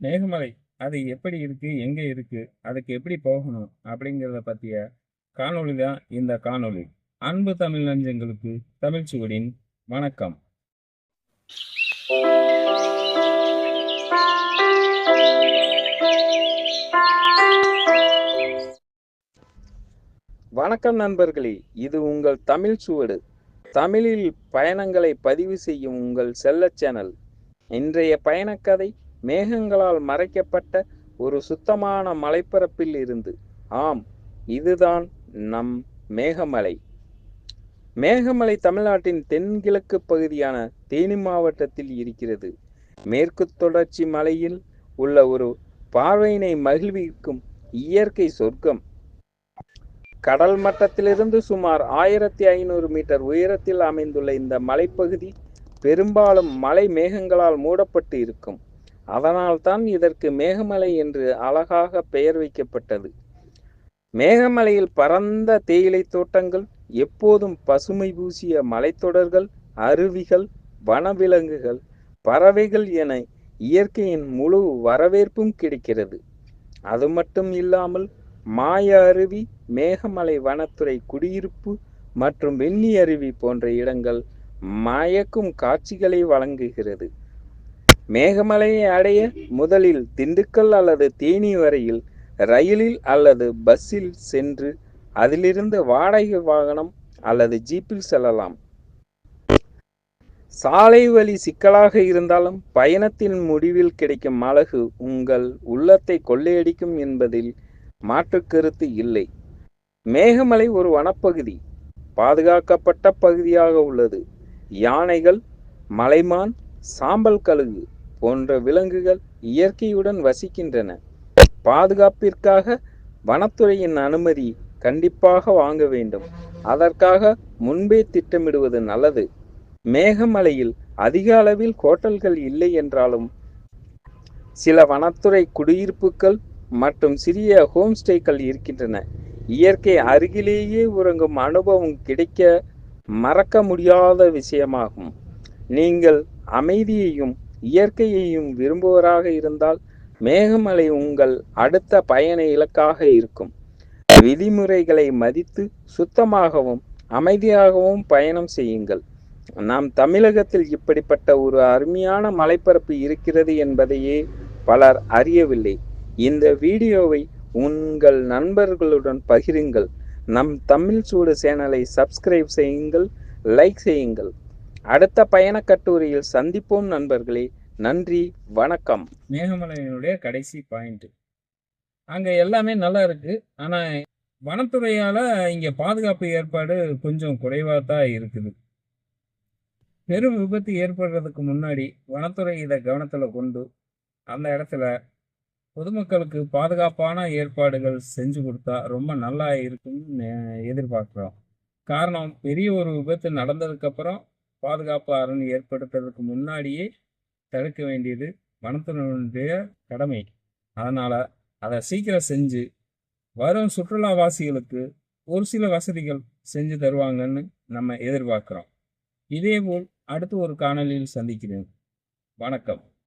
மேகமலை அது எப்படி இருக்கு எங்கே இருக்கு அதுக்கு எப்படி போகணும் அப்படிங்கிறத பற்றிய காணொளி தான் இந்த காணொளி. அன்பு தமிழ் நஞ்சங்களுக்கு தமிழ் சுவடின் வணக்கம். வணக்கம் நண்பர்களே இது உங்கள் தமிழ் சுவடு. தமிழில் பயணங்களை பதிவு செய்யும் உங்கள் செல்ல சேனல். இன்றைய பயணக்கதை மேகங்களால் மறைக்கப்பட்ட ஒரு சுத்தமான மலைப்பரப்பில் இருந்து. ஆம் இதுதான் நம் மேகமலை. மேகமலை தமிழ்நாட்டின் தென்கிழக்கு பகுதியான தேனி மாவட்டத்தில் இருக்கிறது. மேற்கு தொடர்ச்சி மலையில் உள்ள ஒரு பார்வையினை மகிழ்விக்கும் இயற்கை சொர்க்கம். கடல் மட்டத்திலிருந்து சுமார் ஆயிரத்தி ஐநூறு மீட்டர் உயரத்தில் அமைந்துள்ள இந்த மலைப்பகுதி பெரும்பாலும் மலை மேகங்களால் மூடப்பட்டு இருக்கும். அதனால்தான் இதற்கு மேகமலை என்று அழகாக பெயர் வைக்கப்பட்டது. மேகமலையில் பரந்த தேயிலை தோட்டங்கள் எப்போதும் பசுமை பூசிய மலைத்தொடர்கள் அருவிகள் வனவிலங்குகள் பறவைகள் என இயற்கையின் முழு வரவேற்பும் கிடைக்கிறது. அது மட்டும் இல்லாமல் மாய அருவி மேகமலை வனத்துறை குடியிருப்பு மற்றும் வெண்ணி அருவி போன்ற இடங்கள் மயக்கும் காட்சிகளை வழங்குகிறது. மேகமலையை அடைய முதலில் திண்டுக்கல் அல்லது தேனி வரையில் ரயிலில் அல்லது பஸ்ஸில் சென்று அதிலிருந்து வாடகை வாகனம் அல்லது ஜீப்பில் செல்லலாம். சாலை வழி சிக்கலாக இருந்தாலும் பயணத்தின் முடிவில் கிடைக்கும் அழகு உங்கள் உள்ளத்தை கொள்ளையடிக்கும் என்பதில் மாற்று கருத்து இல்லை. மேகமலை ஒரு வனப்பகுதி பாதுகாக்கப்பட்ட பகுதியாக உள்ளது. யானைகள் மலைமான் சாம்பல் கழுகு போன்ற விலங்குகள் இயற்கையுடன் வசிக்கின்றன. பாதுகாப்பிற்காக வனத்துறையின் அனுமதி கண்டிப்பாக வாங்க வேண்டும். அதற்காக முன்பே திட்டமிடுவது நல்லது. மேகமலையில் அதிக அளவில் ஹோட்டல்கள் இல்லை என்றாலும் சில வனத்துறை குடியிருப்புகள் மற்றும் சிறிய ஹோம்ஸ்டேக்கள் இருக்கின்றன. இயற்கை அருகிலேயே உறங்கும் அனுபவம் கிடைக்க மறக்க முடியாத விஷயமாகும். நீங்கள் அமைதியையும் இயற்கையையும் விரும்புவராக இருந்தால் மேகமலை உங்கள் அடுத்த பயண இலக்காக இருக்கும். விதிமுறைகளை மதித்து சுத்தமாகவும் அமைதியாகவும் பயணம் செய்யுங்கள். நாம் தமிழகத்தில் இப்படிப்பட்ட ஒரு அருமையான மலைப்பரப்பு இருக்கிறது என்பதையே பலர் அறியவில்லை. இந்த வீடியோவை உங்கள் நண்பர்களுடன் பகிருங்கள். நம் தமிழ் சூடு சேனலை சப்ஸ்கிரைப் செய்யுங்கள் லைக் செய்யுங்கள். அடுத்த பயணக் கட்டுரையில் சந்திப்போம் நண்பர்களே. நன்றி வணக்கம். மேகமலையினுடைய கடைசி பாயிண்ட் அங்கே எல்லாமே நல்லா இருக்கு. ஆனால் வனத்துறையால் இங்கே பாதுகாப்பு ஏற்பாடு கொஞ்சம் குறைவாக தான் இருக்குது. பெரும் விபத்து ஏற்படுறதுக்கு முன்னாடி வனத்துறை இதை கவனத்தில் கொண்டு அந்த இடத்துல பொதுமக்களுக்கு பாதுகாப்பான ஏற்பாடுகள் செஞ்சு கொடுத்தா ரொம்ப நல்லா இருக்கும்னு எதிர்பார்க்குறோம். காரணம் பெரிய ஒரு விபத்து நடந்ததுக்கப்புறம் பாதுகாப்பு அரண் ஏற்படுத்துறதுக்கு முன்னாடியே தடுக்க வேண்டியது வனத்துறையினுடைய கடமை. அதனால் அதை சீக்கிரம் செஞ்சு வரும் சுற்றுலாவாசிகளுக்கு ஒரு சில வசதிகள் செஞ்சு தருவாங்கன்னு நம்ம எதிர்பார்க்குறோம். இதேபோல் அடுத்து ஒரு காணொலியில் சந்திக்கிறேன். வணக்கம்.